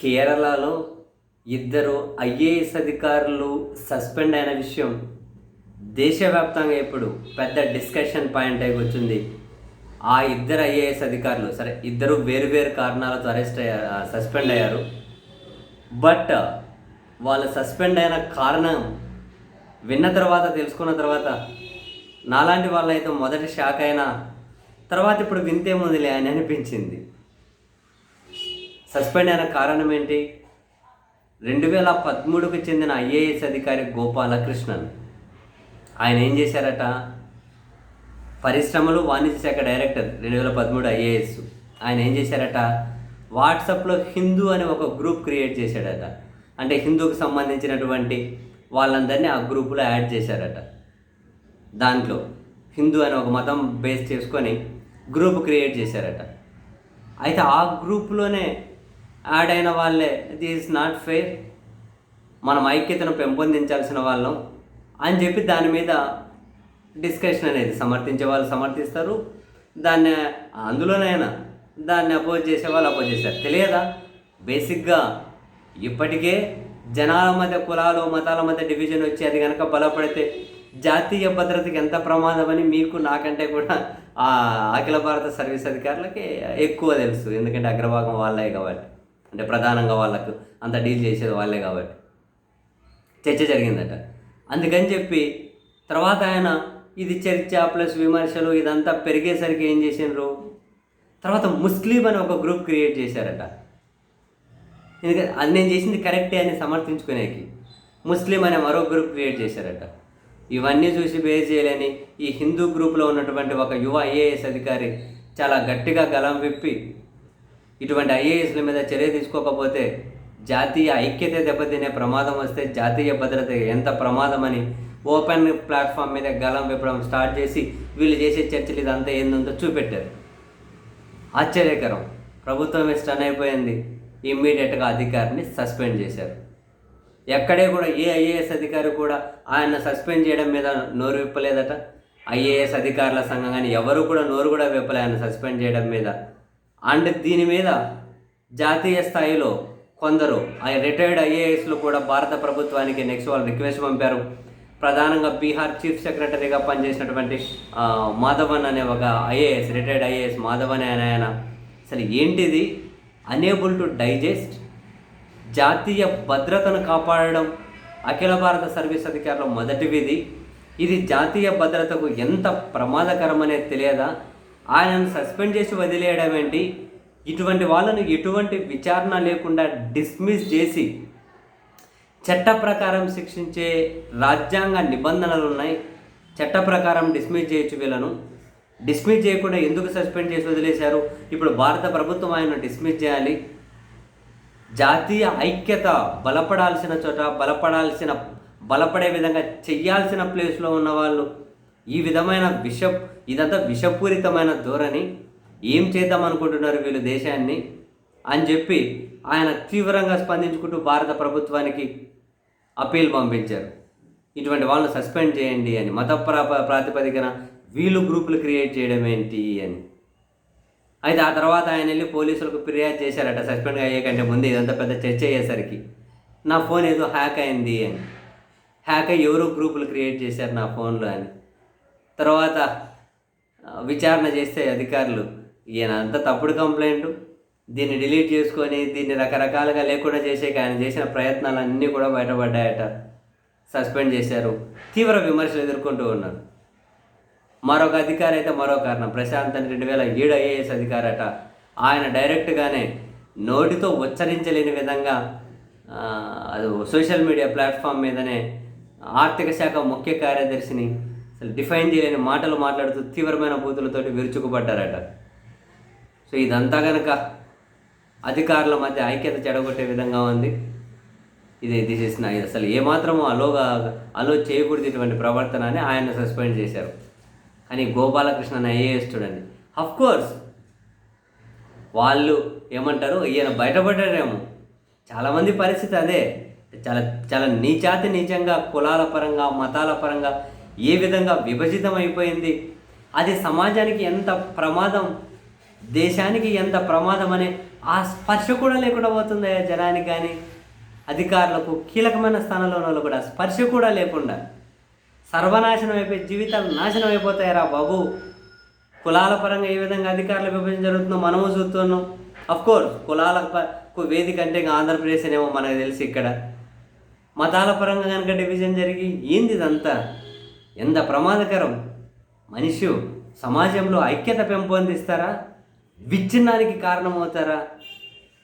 కేరళలో ఇద్దరు ఐఏఎస్ అధికారులు సస్పెండ్ అయిన విషయం దేశవ్యాప్తంగా ఇప్పుడు పెద్ద డిస్కషన్ పాయింట్ అయి వచ్చింది. ఆ ఇద్దరు ఐఏఎస్ అధికారులు సరే ఇద్దరు వేరు వేరు కారణాలతో అరెస్ట్ అయ్యారు సస్పెండ్ అయ్యారు. బట్ వాళ్ళు సస్పెండ్ అయిన కారణం విన్న తర్వాత తెలుసుకున్న తర్వాత నాలాంటి వాళ్ళైతే మొదటి షాక్ అయినా తర్వాత ఇప్పుడు వింతేముందిలే అని అనిపించింది. సస్పెండ్ అయిన కారణం ఏంటి? రెండు వేల పదమూడుకు చెందిన ఐఏఎస్ అధికారి గోపాలకృష్ణన్. ఆయన ఏం చేశారట? పరిశ్రమలు వాణిజ్య శాఖ డైరెక్టర్ రెండు వేల పదమూడు ఐఏఎస్. ఆయన ఏం చేశారట? వాట్సాప్లో హిందూ అనే ఒక గ్రూప్ క్రియేట్ చేశాడట. అంటే హిందూకు సంబంధించినటువంటి వాళ్ళందరినీ ఆ గ్రూపులో యాడ్ చేశారట. దాంట్లో హిందూ అని ఒక మతం బేస్ చేసుకొని గ్రూప్ క్రియేట్ చేశారట. అయితే ఆ గ్రూప్లోనే యాడ్ అయిన వాళ్ళే దిస్ నాట్ ఫెయిర్ మనం ఐక్యతను పెంపొందించాల్సిన వాళ్ళం అని చెప్పి దాని మీద డిస్కషన్ అనేది సమర్థించే వాళ్ళు సమర్థిస్తారు. దాన్ని అందులోనైనా దాన్ని అపోజ్ చేసే వాళ్ళు అపోజ్ చేస్తారు. తెలియదా? బేసిక్గా ఇప్పటికే జనాల మధ్య కులాలు మతాల మధ్య డివిజన్ వచ్చి అది కనుక బలపడితే జాతీయ భద్రతకి ఎంత ప్రమాదమని మీకు నాకంటే కూడా ఆ అఖిల భారత సర్వీస్ అధికారులకి ఎక్కువ తెలుసు. ఎందుకంటే అగ్రభాగం వాళ్ళే కాబట్టి. అంటే ప్రధానంగా వాళ్ళకు అంత డీల్ చేసేది వాళ్ళే కాబట్టి. చర్చ జరిగిందట. అందుకని చెప్పి తర్వాత ఆయన ఇది చర్చ ప్లస్ విమర్శలు ఇదంతా పెరిగేసరికి ఏం చేసినారు తర్వాత ముస్లిం అని ఒక గ్రూప్ క్రియేట్ చేశారట. ఎందుకంటే అది నేను చేసింది కరెక్టే అని సమర్థించుకునేకి. ముస్లిం అనే మరో గ్రూప్ క్రియేట్ చేశారట. ఇవన్నీ చూసి బేస్ చేయలేని ఈ హిందూ గ్రూప్లో ఉన్నటువంటి ఒక యువ ఐఏఎస్ అధికారి చాలా గట్టిగా గలం విప్పి ఇటువంటి ఐఏఎస్ల మీద చర్య తీసుకోకపోతే జాతీయ ఐక్యత దెబ్బతినే ప్రమాదం వస్తే జాతీయ భద్రత ఎంత ప్రమాదమని ఓపెన్ ప్లాట్ఫామ్ మీద గలం విప్పడం స్టార్ట్ చేసి వీళ్ళు చేసే చర్చలు ఇదంతా ఏందంతో చూపెట్టారు. ఆశ్చర్యకరం. ప్రభుత్వం స్టన్ అయిపోయింది. ఇమ్మీడియట్గా అధికారిని సస్పెండ్ చేశారు. ఎక్కడే కూడా ఏ ఐఏఎస్ అధికారి కూడా ఆయన సస్పెండ్ చేయడం మీద నోరు విప్పలేదట. ఐఏఎస్ అధికారుల సంఘం కానీ ఎవరు కూడా నోరు కూడా విప్పలే ఆయన సస్పెండ్ చేయడం మీద. అండ్ దీని మీద జాతీయ స్థాయిలో కొందరు ఆ రిటైర్డ్ ఐఏఎస్లు కూడా భారత ప్రభుత్వానికి నెక్స్ట్ వాళ్ళు రిక్వెస్ట్ పంపారు. ప్రధానంగా బీహార్ చీఫ్ సెక్రటరీగా పనిచేసినటువంటి మాధవన్ అనే ఒక ఐఏఎస్ రిటైర్డ్ ఐఏఎస్ మాధవన్ అనే ఆయన. అసలు ఏంటిది? అనేబుల్ టు డైజెస్ట్ జాతీయ భద్రతను కాపాడడం అఖిల భారత సర్వీస్ అధికారుల మొదటి విధి ఇది జాతీయ భద్రతకు ఎంత ప్రమాదకరమనేది తెలియదా? ఆయనను సస్పెండ్ చేసి వదిలేయడం ఏంటి? ఇటువంటి వాళ్ళను ఎటువంటి విచారణ లేకుండా డిస్మిస్ చేసి చట్ట ప్రకారం శిక్షించే రాజ్యాంగ నిబంధనలు ఉన్నాయి. చట్ట ప్రకారం డిస్మిస్ చేయొచ్చు వీళ్ళను. డిస్మిస్ చేయకుండా ఎందుకు సస్పెండ్ చేసి వదిలేశారు? ఇప్పుడు భారత ప్రభుత్వం ఆయన డిస్మిస్ చేయాలి. జాతీయ ఐక్యత బలపడాల్సిన చోట బలపడాల్సిన బలపడే విధంగా చెయ్యాల్సిన ప్లేస్లో ఉన్న వాళ్ళు ఈ విధమైన విష ఇదంతా విషపూరితమైన ధోరణి. ఏం చేద్దాం అనుకుంటున్నారు వీళ్ళు దేశాన్ని? అని చెప్పి ఆయన తీవ్రంగా స్పందించుకుంటూ భారత ప్రభుత్వానికి అప్పీల్ పంపించారు. ఇటువంటి వాళ్ళని సస్పెండ్ చేయండి అని మత ప్రాతిపదికన వీళ్ళు గ్రూపులు క్రియేట్ చేయడం ఏంటి అని. అయితే ఆ తర్వాత ఆయన వెళ్ళి పోలీసులకు ఫిర్యాదు చేశారట సస్పెండ్ అయ్యే కంటే ముందు ఇదంతా పెద్ద చర్చ అయ్యేసరికి. నా ఫోన్ ఏదో హ్యాక్ అయింది అని. హ్యాక్ అయ్యి ఎవరో గ్రూపులు క్రియేట్ చేశారు నా ఫోన్లో అని. తర్వాత విచారణ చేస్తే అధికారులు ఈయన అంత తప్పుడు కంప్లైంట్ దీన్ని డిలీట్ చేసుకొని దీన్ని రకరకాలుగా లేకుండా చేసేకి ఆయన చేసిన ప్రయత్నాలన్నీ కూడా బయటపడ్డాయట. సస్పెండ్ చేశారు. తీవ్ర విమర్శలు ఎదుర్కొంటూ ఉన్నారు. మరొక అధికారి అయితే మరో కారణం. ప్రశాంత్ అని రెండు వేల ఏడు ఐఏఎస్ అధికారట. ఆయన డైరెక్ట్గానే నోటితో ఉచ్చరించలేని విధంగా అది సోషల్ మీడియా ప్లాట్ఫామ్ మీదనే ఆర్థిక శాఖ ముఖ్య కార్యదర్శిని అసలు డిఫైన్ చేయలేని మాటలు మాట్లాడుతూ తీవ్రమైన బూతులతోటి విరుచుకుపడ్డారట. సో ఇదంతా కనుక అధికారుల మధ్య ఐక్యత చెడగొట్టే విధంగా ఉంది. ఇది దిస్ ఇస్ అసలు ఏమాత్రము అలోగా అలో చేయకూడదు ఇటువంటి ప్రవర్తన అని ఆయన సస్పెండ్ చేశారు. కానీ గోపాలకృష్ణన్ ఐఏఎస్ చూడండి. అఫ్ కోర్స్ వాళ్ళు ఏమంటారు? ఈయన బయటపడ్డారేమో. చాలామంది పరిస్థితి అదే. చాలా చాలా నీచాతి నీచంగా కులాల పరంగా మతాల పరంగా ఏ విధంగా విభజితం అయిపోయింది అది సమాజానికి ఎంత ప్రమాదం? దేశానికి ఎంత ప్రమాదం అనే ఆ స్పర్శ కూడా లేకుండా పోతుంది జనానికి కానీ అధికారులకు కీలకమైన స్థానంలో ఉన్న వాళ్ళు కూడా స్పర్శ కూడా లేకుండా. సర్వనాశనం అయిపోయి జీవితాలు నాశనం అయిపోతాయరా బాబు. కులాల పరంగా ఏ విధంగా అధికారుల విభజన జరుగుతుందో మనము చూస్తున్నాం. అఫ్కోర్స్ కులాలకు వేదిక అంటే ఇంకా ఆంధ్రప్రదేశ్ అనేమో మనకు తెలిసి ఇక్కడ. మతాల పరంగా కనుక డివిజన్ జరిగి ఏంది ఇదంతా? ఎంత ప్రమాదకరం? మనిషి సమాజంలో ఐక్యత పెంపొందిస్తారా? విచ్ఛిన్నానికి కారణమవుతారా?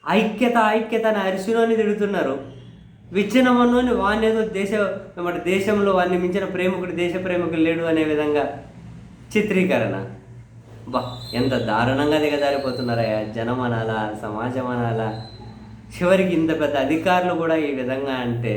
ఐక్యత ఐక్యత అని అరిసిలోని తిడుతున్నారు. విచ్ఛిన్నమన్నోని వాడిని ఏదో దేశ మన దేశంలో వాడిని మించిన ప్రేమికుడు దేశ ప్రేమికుడు లేడు అనే విధంగా చిత్రీకరణ. బా ఎంత దారుణంగా దిగజారిపోతున్నారయ్యా జనం అనాలా సమాజం అనాలా? చివరికి ఇంత పెద్ద అధికారులు కూడా ఈ విధంగా అంటే